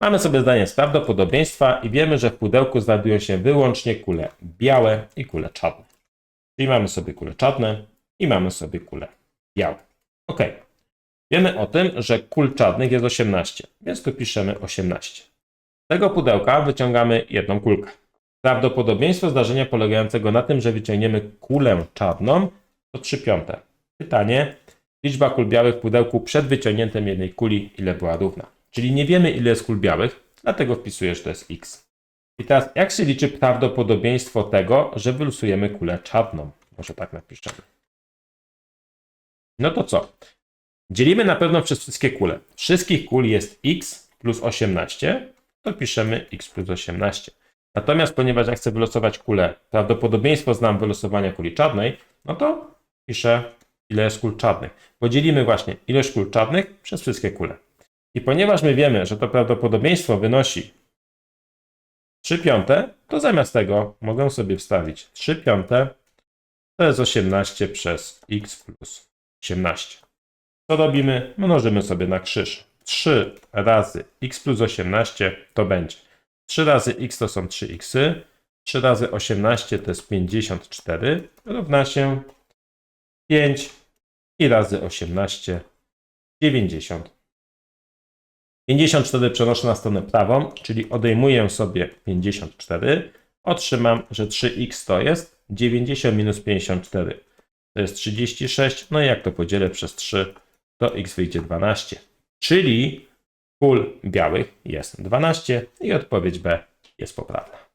Mamy sobie zdanie z prawdopodobieństwa i wiemy, że w pudełku znajdują się wyłącznie kule białe i kule czarne. Czyli mamy sobie kule czarne i mamy sobie kule białe. Ok. Wiemy o tym, że kul czarnych jest 18, więc tu piszemy 18. Z tego pudełka wyciągamy jedną kulkę. Prawdopodobieństwo zdarzenia polegającego na tym, że wyciągniemy kulę czarną, to 3 piąte. Pytanie, liczba kul białych w pudełku przed wyciągnięciem jednej kuli, ile była równa? Czyli nie wiemy, ile jest kul białych, dlatego wpisuję, że to jest x. I teraz, jak się liczy prawdopodobieństwo tego, że wylosujemy kulę czarną? Może tak napiszemy. No to co? Dzielimy na pewno przez wszystkie kule. Wszystkich kul jest x plus 18, to piszemy x plus 18. Natomiast ponieważ ja chcę wylosować kulę, prawdopodobieństwo znam wylosowania kuli czarnej, no to piszę ile jest kul czarnych. Podzielimy właśnie ilość kul czarnych przez wszystkie kule. I ponieważ my wiemy, że to prawdopodobieństwo wynosi 3 piąte, to zamiast tego mogę sobie wstawić 3 piąte, to jest 18 przez x plus 18. Co robimy? Mnożymy sobie na krzyż. 3 razy x plus 18 to będzie 3 razy x to są 3x, 3 razy 18 to jest 54, równa się 5 i razy 18 90. 54 przenoszę na stronę prawą, czyli odejmuję sobie 54. Otrzymam, że 3x to jest 90 minus 54. To jest 36. No i jak to podzielę przez 3, to x wyjdzie 12. Czyli kul białych jest 12 i odpowiedź B jest poprawna.